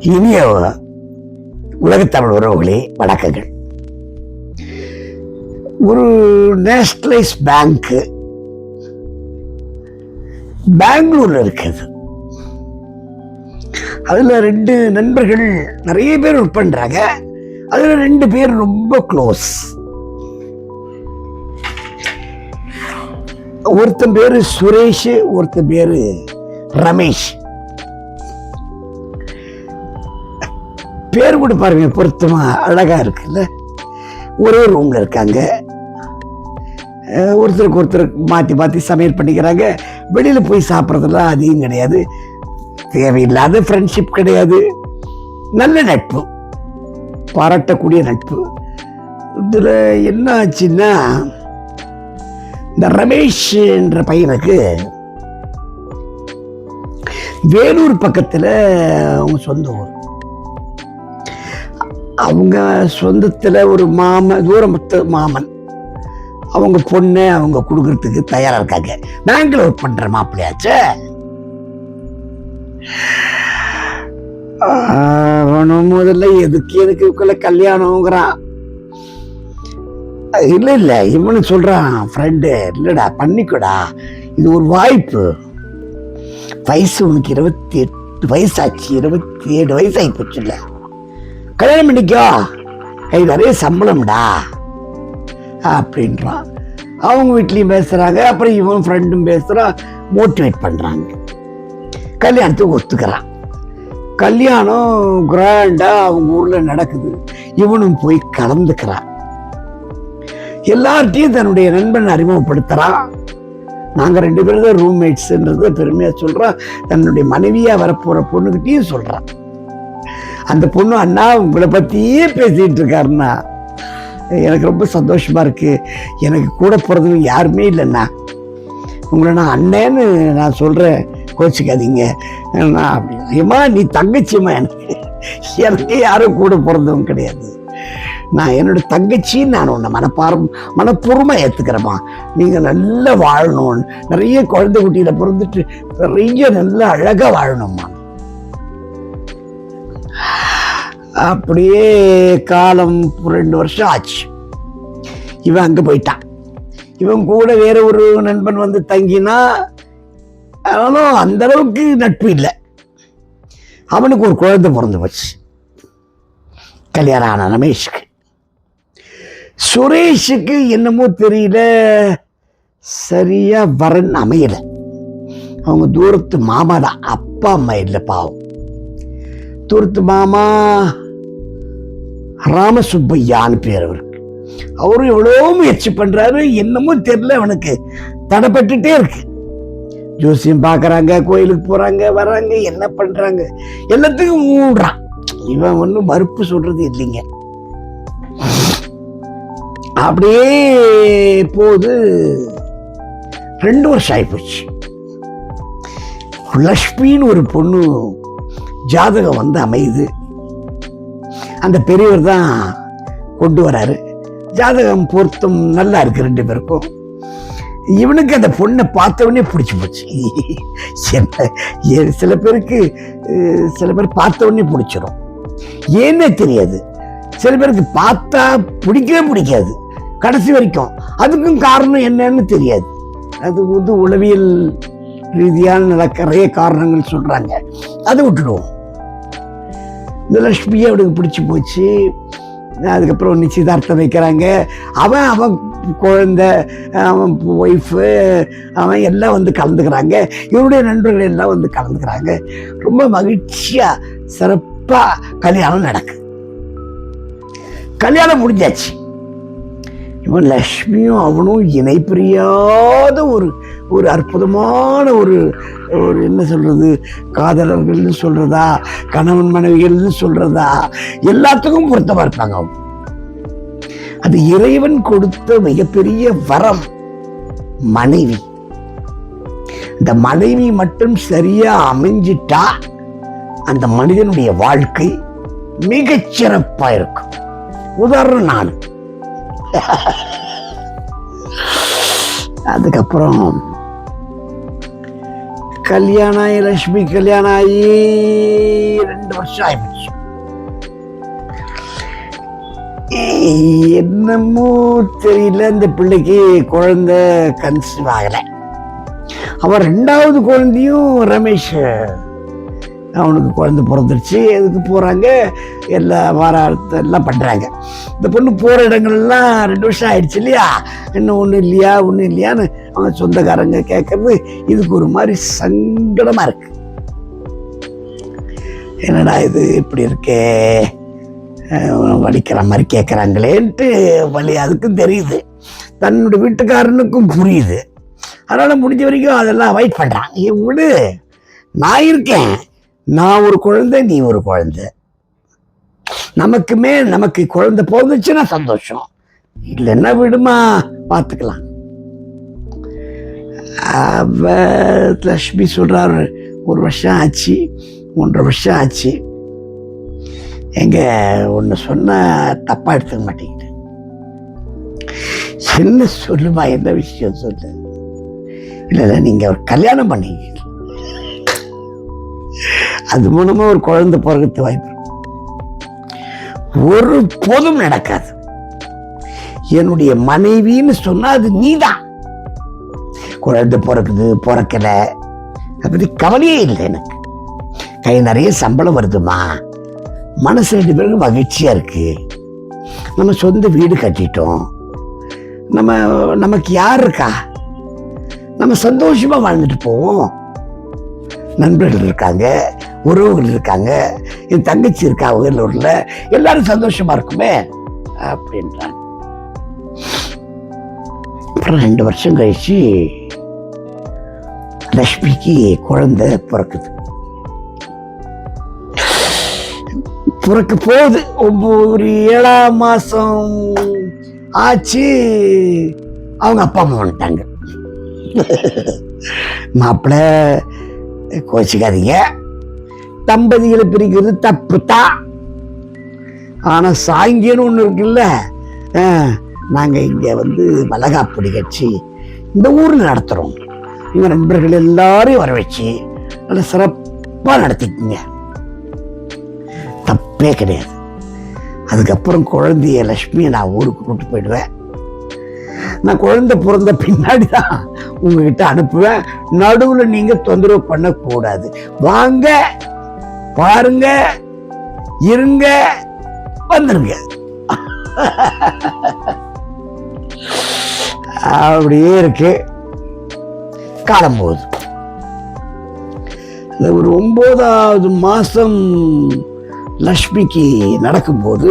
இனிய உலகத்தமிழ் உறவுகளே வணக்கங்கள். ஒரு நேஷனலைஸ் பேங்க்கு பெங்களூர்ல இருக்குது. அதில் ரெண்டு நண்பர்கள் நிறைய பேர் ஒர்க் பண்ணுறாங்க அதில் ரெண்டு பேர் ரொம்ப க்ளோஸ் ஒருத்தன் பேர் சுரேஷ் ஒருத்தன் பேர் ரமேஷ். பேர் கூட பாருங்க பொருத்தமாக அழகாக இருக்குல்ல. ஒரே ரூமில் இருக்காங்க. ஒருத்தருக்கு ஒருத்தர் மாற்றி மாற்றி சமையல் பண்ணிக்கிறாங்க. வெளியில் போய் சாப்பிட்றதெல்லாம் அதிகம் கிடையாது. தேவையில்லாத ஃப்ரெண்ட்ஷிப் கிடையாது. நல்ல நட்பு. பாராட்டக்கூடிய நட்பு. இதில் என்ன ஆச்சுன்னா இந்த ரமேஷ் என்ற பையனுக்கு வேலூர் பக்கத்தில் அவங்க சொந்த ஊர். அவங்க சொந்தத்தில் ஒரு மாமன் தூரமத்து மாமன். அவங்க பொண்ணு அவங்க கொடுக்கறதுக்கு தயாராக இருக்காங்க. நாங்களும் ஒர்க் பண்ணுற மாப்பிள்ளையாச்சு. அவனும் முதல்ல எதுக்கு எதுக்கு இவக்குள்ள கல்யாணங்கிறான் இல்லை இல்லை இவனு சொல்கிறான் ஃப்ரெண்டு இல்லைடா பண்ணிக்கோடா. இது ஒரு வாய்ப்பு. வயசு உனக்கு இருபத்தி எட்டு வயசாச்சு இருபத்தி ஏழு வயசு போச்சு இல்லை கல்யாணம் பண்ணிக்கோ. கை நிறைய சம்பளம்டா. அப்படின்றான் அவங்க வீட்லேயும் பேசுகிறாங்க அப்புறம் இவன் ஃப்ரெண்டும் பேசுகிறான் மோட்டிவேட் பண்ணுறாங்க கல்யாணத்துக்கு ஒத்துக்கிறான் கல்யாணம் கிராண்டாக அவங்க ஊரில் நடக்குது. இவனும் போய் கலந்துக்கிறான் எல்லார்ட்டையும் தன்னுடைய நண்பன் அறிமுகப்படுத்துகிறான் நாங்கள் ரெண்டு பேரும் தான் ரூம்மேட்ஸுன்றத பெருமையாக சொல்கிறான் தன்னுடைய மனைவியாக வரப்போகிற பொண்ணுக்கிட்டையும் சொல்கிறான் அந்த பொண்ணு அண்ணா உங்களை பற்றியே பேசிகிட்டு இருக்காருண்ணா. எனக்கு ரொம்ப சந்தோஷமாக இருக்குது எனக்கு கூட பிறந்தவங்க யாருமே இல்லைண்ணா. உங்களை நான் அண்ணேன்னு நான் சொல்கிறேன் கோச்சிக்காதீங்க. நான் அப்படி ஏமா நீ தங்கச்சிம்மா எனக்கு. எனக்கு யாரும் கூட பிறந்தவங்க கிடையாது. நான் என்னோட தங்கச்சி நான் உன்னை மனப்பாரம் மனப்பூர்வமாக ஏற்றுக்கிறேம்மா நீங்கள் நல்லா வாழணும். நிறைய குழந்தை குட்டியில் பிறந்துட்டு நிறைய நல்லா அழகாக வாழணும்மா. அப்படியே காலம் ரெண்டு வருஷம் ஆச்சு. இவன் அங்க போயிட்டான். இவன் கூட வேற ஒரு நண்பன் வந்து தங்கினா ஆனாலும் அந்த அளவுக்கு நட்பு இல்லை. அவனுக்கு ஒரு குழந்தை பிறந்து போச்சு. கல்யாணம் ஆன ரமேஷ்க்கு. சுரேஷுக்கு என்னமோ தெரியல சரியா வரன் அமையல. அவங்க தூரத்து மாமா தான். அப்பா அம்மா இல்லை பாவம். தூரத்து மாமா ராமசுப்பையான்னு பேர் அவருக்கு. அவரும் எவ்வளோ முயற்சி பண்ணுறாரு என்னமோ தெரியல அவனுக்கு. தடைப்பட்டுட்டே இருக்கு. ஜோசியம் பார்க்குறாங்க கோயிலுக்கு போகிறாங்க வர்றாங்க என்ன பண்ணுறாங்க எல்லாத்துக்கும் மூடுறான் இவன் ஒன்றும் மறுப்பு சொல்கிறது இல்லைங்க. அப்படியே போது ரெண்டு வருஷம் ஆகிப்போச்சு லக்ஷ்மின்னு ஒரு பொண்ணு ஜாதகம் வந்து அமையுது. அந்த பெரியவர் தான் கொண்டு வராரு. ஜாதகம் பொருத்தம் நல்லா இருக்கு ரெண்டு பேருக்கும். இவனுக்கு அந்த பொண்ணை பார்த்தவனே பிடிச்சி போச்சு. என்ன? ஏ- சில பேருக்கு சில பேர் பார்த்தவொடனே பிடிச்சிடும் ஏன்னே தெரியாது. சில பேருக்கு பார்த்தா பிடிக்கவே பிடிக்காது. கடைசி வரைக்கும். அதுக்கும் காரணம் என்னன்னு தெரியாது. அது வந்து உளவியல் ரீதியான நிறைய காரணங்கள் சொல்கிறாங்க அதை விட்டுடுவோம். இந்த லக்ஷ்மியை அவனுக்கு பிடிச்சி போச்சு. அதுக்கப்புறம் நிச்சயதார்த்தம் வைக்கிறாங்க. அவன் அவன் குழந்தை அவன் ஒய்ஃபு அவன் எல்லாம் வந்து கலந்துக்கிறாங்க. இவருடைய நண்பர்கள் எல்லாம் வந்து கலந்துக்கிறாங்க. ரொம்ப மகிழ்ச்சியாக சிறப்பாக கல்யாணம் நடக்கு. கல்யாணம் முடிஞ்சாச்சு. இவன் லக்ஷ்மியும் அவனும் இணை பிரியாத ஒரு ஒரு அற்புதமான ஒரு ஒரு என்ன சொல்றது காதலர்கள்னு சொல்றதா கணவன் மனைவிகள்னு சொல்றதா எல்லாத்துக்கும் பொருத்தமா இருப்பாங்க அவங்க. அது இறைவன் கொடுத்த மிகப்பெரிய வரம் மனைவி. இந்த மனைவி மட்டும் சரியா அமைஞ்சிட்டா அந்த மனிதனுடைய வாழ்க்கை மிகச் சிறப்பா இருக்கும். உதாரணம் நான். அதுக்கப்புறம் கல்யாணம் ஆகி லட்சுமி கல்யாணம் ஆகி ரெண்டு வருஷம் ஆயிடுச்சு என்னமோ தெரியல இந்த பிள்ளைக்கு குழந்தை கன்சீவ் ஆகலை. அவன் ரெண்டாவது குழந்தையும் ரமேஷ் அவனுக்கு குழந்தை பிறந்துருச்சு. எதுக்கு போகிறாங்க எல்லா வாரார்த்த எல்லாம் பண்ணுறாங்க இந்த பொண்ணு போகிற இடங்கள்லாம் ரெண்டு வருஷம் ஆயிடுச்சு இல்லையா? இன்னும் ஒன்றும் இல்லையா? ஒன்றும் இல்லையான்னு அவங்க சொந்தக்காரங்க கேட்கறது இதுக்கு ஒரு மாதிரி சங்கடமாக இருக்கு. என்னடா இது? இப்படி இருக்கே. வலிக்கிற மாதிரி கேட்குறாங்களேன்ட்டு வலி அதுக்கும் தெரியுது. தன்னுடைய வீட்டுக்காரனுக்கும் புரியுது. அதனால் முடிஞ்ச வரைக்கும் அதெல்லாம் அவாய்ட் பண்ணுறான் நீ நான் இருக்கேன். நான் ஒரு குழந்தை நீ ஒரு குழந்தை. நமக்குமே நமக்கு குழந்தை பிறந்துச்சுன்னா சந்தோஷம். இல்லைன்னா விடுமா? பார்த்துக்கலாம். அவ லக்ஷ்மி சொல்கிறாரு ஒரு வருஷம் ஆச்சு ஒன்றரை வருஷம் ஆச்சு. எங்க ஒன்று சொன்ன தப்பாக எடுத்துக்க மாட்டேங்குது. என்ன சொல்லுமா என்ன விஷயம் சொல்லு. இல்லை இல்லை ஒரு கல்யாணம் பண்ணீங்க அது மூலமா ஒரு குழந்தை பிறகு வாய்ப்பு ஒரு போதும் நடக்காது. என்னுடைய மனைவின்னு சொன்னா அது நீதான். குழந்தை பிறக்குது பிறக்கல. அப்படி கவலையே இல்லை எனக்கு. கை நிறைய சம்பளம் வருதுமா? மனசு ரெண்டு பேருக்கும் மகிழ்ச்சியா இருக்கு. நம்ம சொந்த வீடு கட்டிட்டோம். நம்ம நமக்கு யார் இருக்கா? நம்ம சந்தோஷமா வாழ்ந்துட்டு போவோம். நண்பர்கள் இருக்காங்க. உறவுகள் இருக்காங்க என் தங்கச்சி இருக்கா வேலூர்ல எல்லாரும் சந்தோஷமா இருக்குமே அப்படின்றாங்க அப்புறம் ரெண்டு வருஷம் கழிச்சு லக்ஷ்மிக்கு குழந்தை பிறக்குது. பிறக்க போகுது. ஒன்பது ஒரு ஏழாம் மாசம் ஆச்சு. அவங்க அப்பா அம்மா வந்துட்டாங்க. மாப்பிள்ளை கோச்சிக்காதீங்க. தம்பதிகளை பிரிக்கிறது தப்பு தான் ஆனா சாங்கியன்னு ஒண்ணு இருக்குல்ல நாங்க இங்க வந்து வளகாப்பு நிகழ்ச்சி இந்த ஊர்ல நடத்துறோம். எங்க நண்பர்கள் எல்லாரையும் வர வச்சு நல்ல சிறப்பா நடத்திக்கிங்க. தப்பே கிடையாது. அதுக்கப்புறம் குழந்தைய லக்ஷ்மியை நான் ஊருக்கு கூட்டு போயிடுவேன். நான் குழந்தை பிறந்த பின்னாடி தான் உங்ககிட்ட அனுப்புவேன். நடுவுல நீங்க தொந்தரவு பண்ணக்கூடாது. வாங்க! பாருங்க இருங்க வந்துருங்க. அப்படியே இருக்கு. காலம் போகுது. இந்த ஒரு ஒன்பதாவது மாசம் லக்ஷ்மிக்கு நடக்கும்போது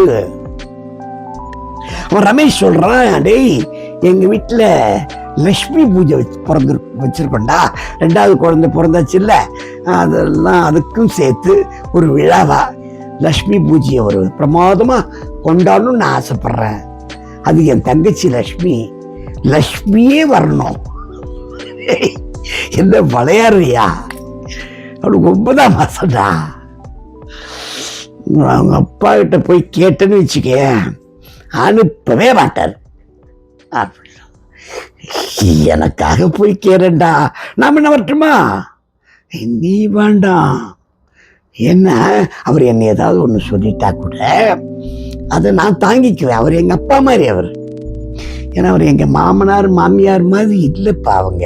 அவன் ரமேஷ் சொல்றான் டேய் எங்க வீட்டுல லக்ஷ்மி பூஜை வச்சு பிறந்து வச்சிருக்கோண்டா ரெண்டாவது குழந்தை பிறந்தாச்சு இல்லை அதெல்லாம் அதுக்கும் சேர்த்து ஒரு விழாவா? லக்ஷ்மி பூஜையை ஒரு பிரமாதமாக கொண்டாடணும்னு நான் ஆசைப்பட்றேன். அது என் தங்கச்சி லக்ஷ்மி. லக்ஷ்மியே வரணும். என்ன விளையாடுறியா? அவனுக்கு ஒன்பதாம் மாசம்டா. அவங்க அப்பா கிட்ட போய் கேட்டேன்னு வச்சுக்க அனுப்பவே மாட்டார். அப்படி எனக்காக போய் கேறேன்டா நாம் என்ன வரட்டுமா? நீ வேண்டாம் என்ன? அவர் என்னை ஏதாவது ஒன்று சொல்லிட்டா கூட அதை நான் தாங்கிக்குவேன். அவர் எங்கள் அப்பா மாதிரி அவர். ஏன்னா அவர் எங்கள் மாமனார் மாமியார் மாதிரி இல்லைப்பா அவங்க.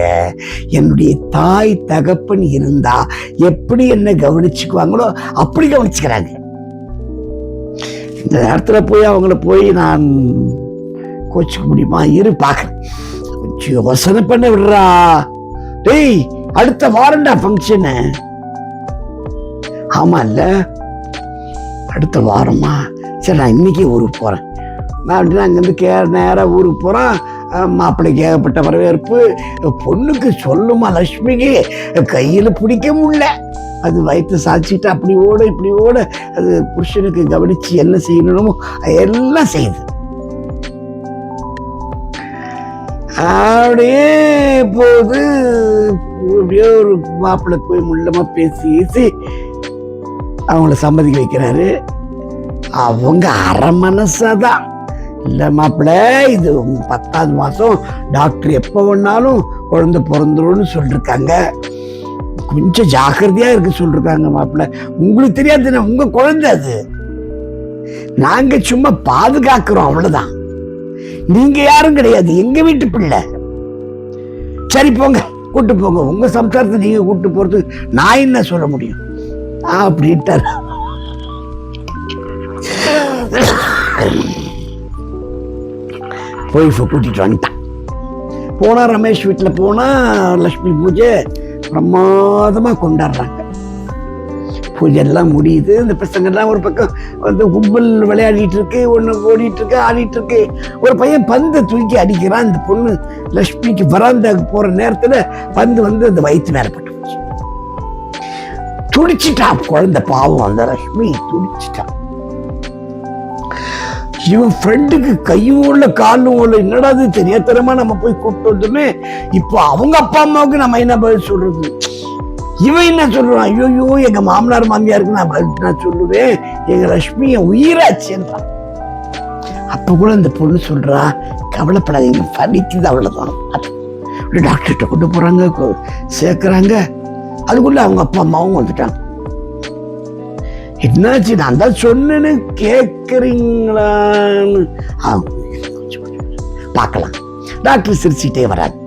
என்னுடைய தாய் தகப்பன் இருந்தா எப்படி என்ன கவனிச்சுக்குவாங்களோ அப்படி கவனிச்சுக்கிறாங்க. இந்த நேரத்தில் போய் அவங்கள போய் நான் கோச்சிக்க முடியுமா? இரு பார்க்குறேன் கொஞ்சம் யோசனை பண்ண விடுறா. டேய் அடுத்த வாரண்டா ஃபங்க்ஷனு ஆமா இல்ல அடுத்த வாரமா? சரி நான் இன்னைக்கு ஊருக்கு போறேன். நான் அப்படின்னா அங்கேருந்து கே நேராக ஊருக்கு போகிறேன் மாப்பிள்ளைக்கு ஏகப்பட்ட வரவேற்பு. பொண்ணுக்கு சொல்லுமா லக்ஷ்மிக்கு கையில் பிடிக்க முடியல. அது வயிற்று சாச்சிட்டு அப்படி ஓட இப்படி ஓட. அது புருஷனுக்கு கவனித்து என்ன செய்யணுமோ எல்லாம் செய்யுது. அப்படியே போது அப்படியே ஒரு மாப்பிள்ளை போய் முள்ளமா பேசி பேசி அவங்கள சம்மதிக்க வைக்கிறாரு. அவங்க அரை மனசாதான். இல்லை மாப்பிள்ள இது பத்தாவது மாதம் டாக்டர் எப்போ வேணாலும் குழந்தை பிறந்துரும்னு சொல்லியிருக்காங்க கொஞ்சம் ஜாக்கிரதையா இருக்க சொல்றாங்க மாப்பிள்ள. உங்களுக்கு தெரியாது உங்க குழந்தை அது. நாங்க சும்மா பாதுகாக்கிறோம் அவ்வளவுதான். நீங்க யாரும் கிடையாது. எங்க வீட்டு பிள்ளை. சரி போங்க. கூட்டு போங்க. உங்க சம்சாரத்தை நீங்க கூட்டு போறது நான் என்ன சொல்ல முடியும்? அப்படின்ட்டார். போய் கூட்டிட்டு வந்துட்டான் போனா ரமேஷ் வீட்டில் போனா லக்ஷ்மி பூஜை பிரமாதமாக கொண்டாடுறாங்க. பூஜை எல்லாம் முடியுது. அந்த பசங்கள்லாம் ஒரு பக்கம் வந்து கும்பல் விளையாடிட்டு இருக்கு ஒன்று ஓடிட்டு இருக்கு ஆடிட்டு இருக்கு ஒரு பையன் பந்தை தூக்கி அடிக்கிறான். இந்த பொண்ணு லக்ஷ்மிக்கு வராந்தாக்கு போகிற நேரத்தில் பந்து வந்து அந்த வயிற்று மேல பட்டு போச்சு. துடிச்சிட்டா குழந்தை பாவம். அந்த லக்ஷ்மி துடிச்சிட்டான் இவன் ஃப்ரெண்டுக்கு கையும் உள்ள காலும் உள்ள என்னடா இது? தெரியாத்தனமா நம்ம போய் கூப்பிட்டு வந்தோமே. இப்போ அவங்க அப்பா அம்மாவுக்கு நம்ம என்ன பதில் சொல்றது? இவன் என்ன சொல்றான்? ஐயோ எங்க மாமனார் மாமியாருக்கு நான் நான் சொல்லுவேன். எங்க லட்சுமி என் உயிராச்சுன்றான் அப்ப கூட இந்த பொண்ணு சொல்றா கவலைப்படாதீங்க வலிக்குது அவ்வளவுதான். டாக்டர்கிட்ட கொண்டு போறாங்க கொ- அதுக்குள்ள அவங்க அப்பா அம்மாவும் வந்துட்டாங்க. என்னாச்சு? நான் தான் சொன்னேன்னு கேட்குறீங்களான்னு பார்க்கலாம். டாக்டர் சிரிச்சுட்டே வராது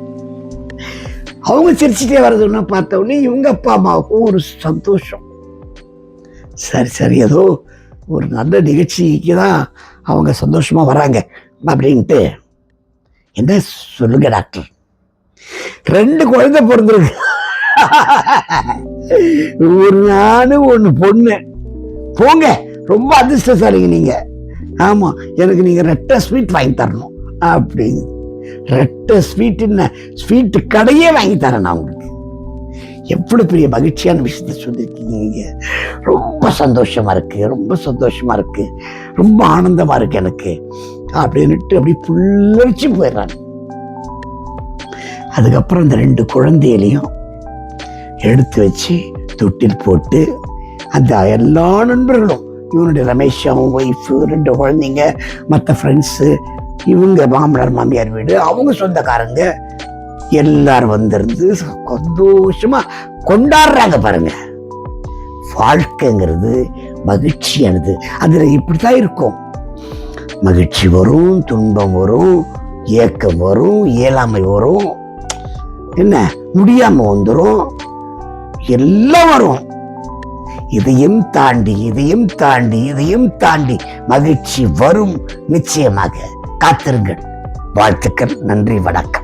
அவங்க சிரிச்சுட்டே வரதுன்னு பார்த்த உடனே இவங்க அப்பா அம்மாவுக்கும் ஒரு சந்தோஷம். சரி சரி ஏதோ ஒரு நல்ல நிகழ்ச்சிக்கு தான் அவங்க சந்தோஷமாக வராங்க அப்படின்ட்டு. என்ன சொல்லுங்க டாக்டர்? ரெண்டு குழந்தை பிறந்திருக்கு. ஒரு நானு ஒன்று பொண்ணு. போங்க ரொம்ப அதிர்ஷ்டசாலிங்க நீங்கள் ஆமாம் எனக்கு நீங்கள் ரெட்டை ஸ்வீட் வாங்கி தரணும். அப்படின்னு ரெட்டை ஸ்வீட் என்ன? ஸ்வீட் கடையே வாங்கி தரேன் நான் உங்களுக்கு. எவ்வளவு பெரிய மகிழ்ச்சியான விஷயத்த சொல்லியிருக்கீங்க நீங்க ரொம்ப சந்தோஷமா இருக்கு ரொம்ப சந்தோஷமா இருக்கு ரொம்ப ஆனந்தமா இருக்கு எனக்கு. அப்படின்ட்டு அப்படி புல்லரிச்சு போயிடுறாங்க. அதுக்கப்புறம் இந்த ரெண்டு குழந்தைகளையும் எடுத்து வச்சு தொட்டில் போட்டு அந்த எல்லா நண்பர்களும் இவனுடைய ரமேஷ் அவன் ஒய்ஃபு ரெண்டு குழந்தைங்க மற்ற ஃப்ரெண்ட்ஸு இவங்க மாமனார் மாமியார் வீடு அவங்க சொந்தக்காரங்க எல்லாரும் வந்திருந்து சந்தோஷமா கொண்டாடுறாங்க பாருங்க. வாழ்க்கைங்கிறது மகிழ்ச்சியானது. அதில் இப்படித்தான் இருக்கும். மகிழ்ச்சி வரும் துன்பம் வரும் ஏக்கம் வரும் இயலாமை வரும். என்ன? முடியாம வந்துடும் எல்லாம் வரும். இதையும் தாண்டி இதையும் தாண்டி இதையும் தாண்டி மகிழ்ச்சி வரும் நிச்சயமாக. காத்திருங்கள். வாழ்த்துக்கள். நன்றி. வணக்கம்.